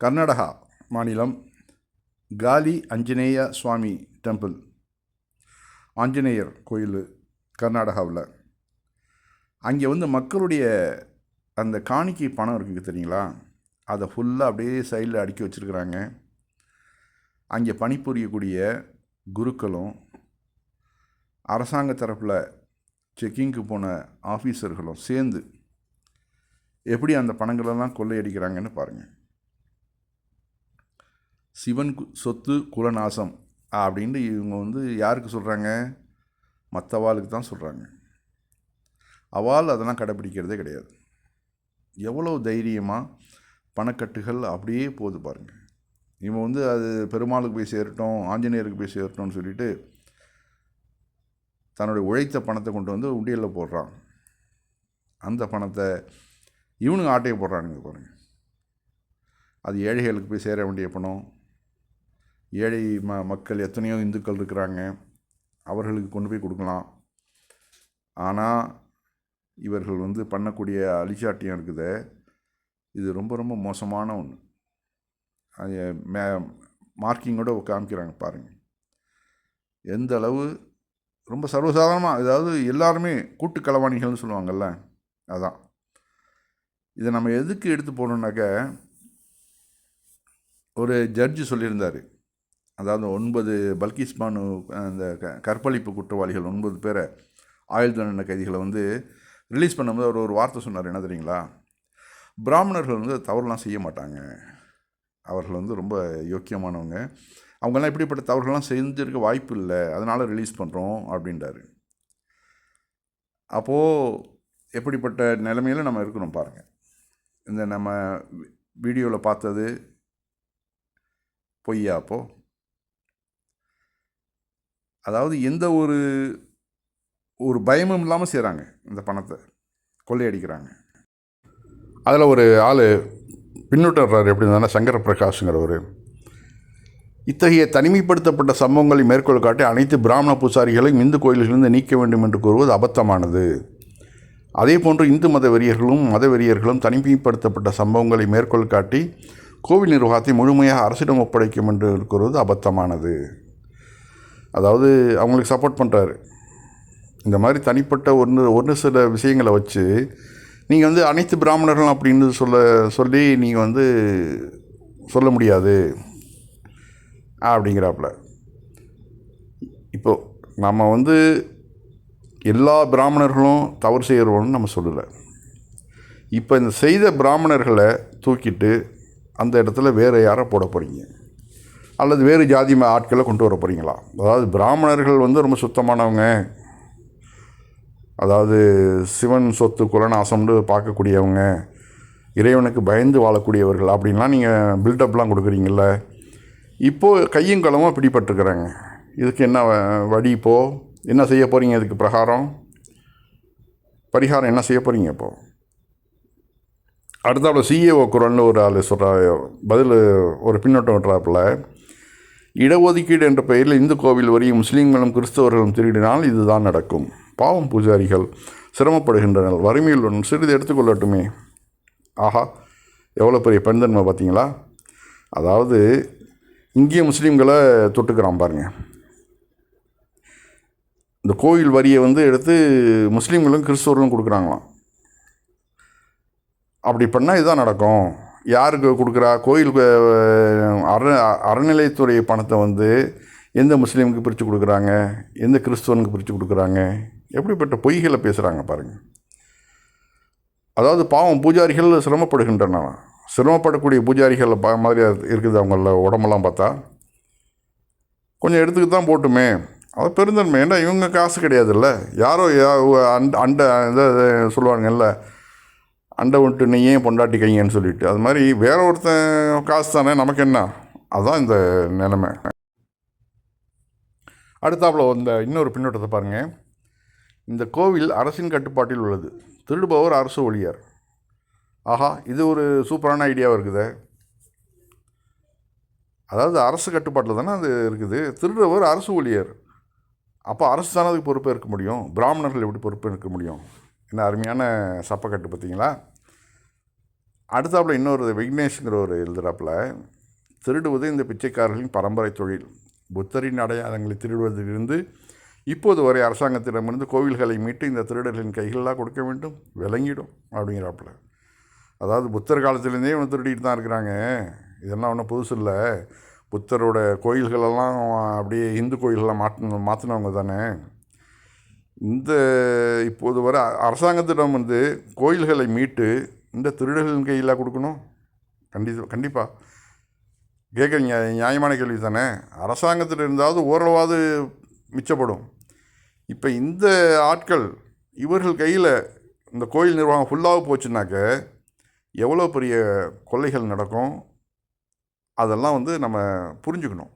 கர்நாடகா மாநிலம் காலி ஆஞ்சநேய சுவாமி டெம்பிள் ஆஞ்சநேயர் கோயில் கர்நாடகாவில். அங்கே வந்து மக்களுடைய அந்த காணிக்கை பணம் இருக்குது தெரியுங்களா? அதை ஃபுல்லாக அப்படியே சைடில் அடுக்கி வச்சுருக்குறாங்க. அங்கே பணிபுரியக்கூடிய குருக்களும் அரசாங்க தரப்பில் செக்கிங்க்கு போன ஆஃபீஸர்களும் சேர்ந்து எப்படி அந்த பணங்களெல்லாம் கொள்ளையடிக்கிறாங்கன்னு பாருங்கள் சிவன் சொத்து குலநாசம் அப்படின்ட்டு இவங்க வந்து யாருக்கு சொல்கிறாங்க மற்றவாளுக்கு தான் சொல்கிறாங்க அவால் அதெல்லாம் கடைப்பிடிக்கிறதே கிடையாது. எவ்வளோ தைரியமாக பணக்கட்டுகள் அப்படியே போகுது பாருங்கள் இவன் வந்து அது பெருமாளுக்கு போய் சேரட்டும் ஆஞ்சநேயருக்கு போய் சேரட்டும்னு சொல்லிட்டு தன்னுடைய உழைத்த பணத்தை கொண்டு வந்து உண்டியலில் போடுறான். அந்த பணத்தை இவனுங்க ஆட்டையை போடுறானுங்க பாருங்கள் அது ஏழைகளுக்கு போய் சேர வேண்டிய பணம் ஏழை ம மக்கள் எத்தனையோ இந்துக்கள் இருக்கிறாங்க. அவர்களுக்கு கொண்டு போய் கொடுக்கலாம். ஆனால் இவர்கள் வந்து பண்ணக்கூடிய அழிச்சாட்டியம் இருக்குது. இது ரொம்ப ரொம்ப மோசமான ஒன்று அது மே மார்க்கிங்கோட காமிக்கிறாங்க பாருங்கள் எந்த அளவு ரொம்ப சர்வசாதாரணமாக அதாவது எல்லாருமே கூட்டு களவாணிகள்னு சொல்லுவாங்கல்ல அதான். இதை நம்ம எதுக்கு எடுத்து போகணுன்னாக்க ஒரு ஜட்ஜு சொல்லியிருந்தார். அதாவது ஒன்பது பல்கிஸ் பானு அந்த க கற்பழிப்பு குற்றவாளிகள் ஒன்பது பேரை ஆயுள் தண்டனை கைதிகளை வந்து ரிலீஸ் பண்ணும்போது அவர் ஒரு வார்த்தை சொன்னார் என்ன தெரியுங்களா? பிராமணர்கள் வந்து தவறுலாம் செய்ய மாட்டாங்க. அவர்கள் வந்து ரொம்ப யோக்கியமானவங்க. அவங்கெல்லாம் இப்படிப்பட்ட தவறுகள்லாம் செஞ்சிருக்க வாய்ப்பு இல்லை. அதனால் ரிலீஸ் பண்ணுறோம் அப்படின்றாரு. அப்போது எப்படிப்பட்ட நிலைமையில் நம்ம இருக்கணும் பாருங்கள் இந்த நம்ம வீடியோவில் பார்த்தது பொய்யா அப்போது அதாவது எந்த ஒரு ஒரு பயமும் இல்லாமல் செய்கிறாங்க இந்த பணத்தை. கொள்ளையடிக்கிறாங்க. அதில் ஒரு ஆள் பின்னூட்டுறாரு எப்படி இருந்தாலும் சங்கர பிரகாஷ்ங்கிறவர் இத்தகைய தனிமைப்படுத்தப்பட்ட சம்பவங்களை மேற்கொள் காட்டி அனைத்து பிராமண பூசாரிகளையும் இந்து கோயில்களிலிருந்து நீக்க வேண்டும் என்று கூறுவது அபத்தமானது. அதே போன்று இந்து மத வெறியர்களும் மத வெறியர்களும் தனிமைப்படுத்தப்பட்ட சம்பவங்களை மேற்கொள் காட்டி கோவில் நிர்வாகத்தை முழுமையாக அரசிடம் ஒப்படைக்கும் என்று கூறுவது அபத்தமானது. அதாவது அவங்களுக்கு சப்போர்ட் பண்ணுறாரு இந்த மாதிரி தனிப்பட்ட ஒன்று ஒன்று சில விஷயங்களை வச்சு நீங்கள் வந்து அனைத்து பிராமணர்களும் அப்படின்னு சொல்ல சொல்லி நீங்கள் வந்து சொல்ல முடியாது. அப்படிங்கிறாப்புல. இப்போது நம்ம வந்து எல்லா பிராமணர்களும் தவறு செய்கிறோன்னு நம்ம சொல்லலை. இப்போ இந்த செய்த பிராமணர்களை தூக்கிட்டு அந்த இடத்துல வேறு யாரை போட போகிறீங்க அல்லது வேறு ஜாதி ம- ஆட்களை கொண்டு வர போகிறீங்களா அதாவது பிராமணர்கள் வந்து ரொம்ப சுத்தமானவங்க. அதாவது சிவன் சொத்து குலநாசம்னு பார்க்கக்கூடியவங்க இறைவனுக்கு பயந்து வாழக்கூடியவர்கள் அப்படின்லாம் நீங்கள் பில்டப்லாம் கொடுக்குறீங்கள இப்போது கையும் களமாக பிடிபட்டிருக்கிறாங்க. இதுக்கு என்ன வ- வழி இப்போது என்ன செய்ய போகிறீங்க இதுக்கு பிரகாரம்? பரிகாரம் என்ன செய்ய போகிறீங்க இப்போது அடுத்தாப்புல சிஏஓ குரல்னு ஒரு ஆள் சொல்கிற பதில் ஒரு பின்னோட்டம் விட்றாப்புல இடஒதுக்கீடு என்ற பெயரில் இந்து கோவில் வரையும் முஸ்லீம்களும் கிறிஸ்தவர்களும் திருடினால் இதுதான் நடக்கும். பாவம் பூஜாரிகள் சிரமப்படுகின்றனர். வறுமையில் ஒன்று சிறிது எடுத்துக்கொள்ளட்டுமே. ஆஹா எவ்வளோ பெரிய பெண்தன்மை பார்த்தீங்களா? அதாவது இங்கே முஸ்லீம்களை தொட்டுக்கிறான் பாருங்கள் இந்த கோயில் வரியை வந்து எடுத்து முஸ்லீம்களும் கிறிஸ்தவர்களும் கொடுக்குறாங்களாம். அப்படி பண்ணால் இதுதான் நடக்கும். யாருக்கு கொடுக்குறா? கோயிலுக்கு அற அறநிலையத்துறை பணத்தை வந்து எந்த முஸ்லீமுக்கு பிரித்து கொடுக்குறாங்க? எந்த கிறிஸ்துவனுக்கு பிரித்து கொடுக்குறாங்க? எப்படிப்பட்ட பொய்களை பேசுகிறாங்க பாருங்கள் அதாவது பாவம் பூஜாரிகள் சிரமப்படுகின்றன. சிரமப்படக்கூடிய பூஜாரிகள் பா மாதிரி இருக்குது அவங்கள உடம்பெல்லாம் பார்த்தா. கொஞ்சம் எடுத்துக்கு தான் போட்டுமே. அது பெருந்தன்மை. ஏன்னா இவங்க காசு கிடையாதுல்ல. யாரோ அண்ட அண்ட இதை சொல்லுவாங்கல்ல. அண்டை விட்டு நீ ஏன் பொண்டாட்டி கைங்கன்னு சொல்லிட்டு. அது மாதிரி வேற ஒருத்தன் காசு தானே நமக்கு என்ன? அதுதான் இந்த நிலைமை. அடுத்தாப்புல இந்த இன்னொரு பின்னோட்டத்தை பாருங்கள் இந்த கோவில் அரசின் கட்டுப்பாட்டில் உள்ளது. திருடுபவர் அரசு ஒழியார் ஆஹா இது ஒரு சூப்பரான ஐடியாவாக இருக்குதே. அதாவது அரசு கட்டுப்பாட்டில் தானே அது இருக்குது. திருடுபவர் அரசு ஊழியர். அப்போ அரசு தானே அதுக்கு பொறுப்பே இருக்க முடியும்? பிராமணர்கள் எப்படி பொறுப்பேற்க இருக்க முடியும்? என்ன அருமையான சப்பக்கட்டு பார்த்தீங்களா? அடுத்தாப்புல இன்னொரு விக்னேஷ்ங்கிற ஒரு எழுதுறாப்புல திருடுவது இந்த பிச்சைக்காரர்களின் பரம்பரை தொழில். புத்தரின் அடையாளங்களை திருடுவதிலிருந்து இப்போது வரை அரசாங்கத்திடமிருந்து கோவில்களை மீட்டு இந்த திருடர்களின் கைகளெலாம் கொடுக்க வேண்டும் விளங்கிடும் அப்படிங்கிறாப்புல. அதாவது புத்தர் காலத்துலேருந்தே இவன் திருடிட்டு தான் இருக்கிறாங்க. இதெல்லாம் ஒன்றும் புதுசு இல்லை. புத்தரோட கோயில்களெல்லாம் அப்படியே இந்து கோயில்களை மாற்றின மாற்றினவங்க தானே. இந்த இப்போது வர அரசாங்கத்திடம் வந்து கோயில்களை மீட்டு இந்த திருடர்களின் கையில் கொடுக்கணும்? கண்டி கண்டிப்பாக கேட்குற நியாயமான கேள்வி தானே. அரசாங்கத்தில் இருந்தாவது ஓரளவாவது மிச்சப்படும். இப்போ இந்த ஆட்கள் இவர்கள் கையில் இந்த கோயில் நிர்வாகம் ஃபுல்லாக போச்சுனாக்க எவ்வளோ பெரிய கொள்ளைகள் நடக்கும்? அதெல்லாம் வந்து நம்ம புரிஞ்சுக்கணும்.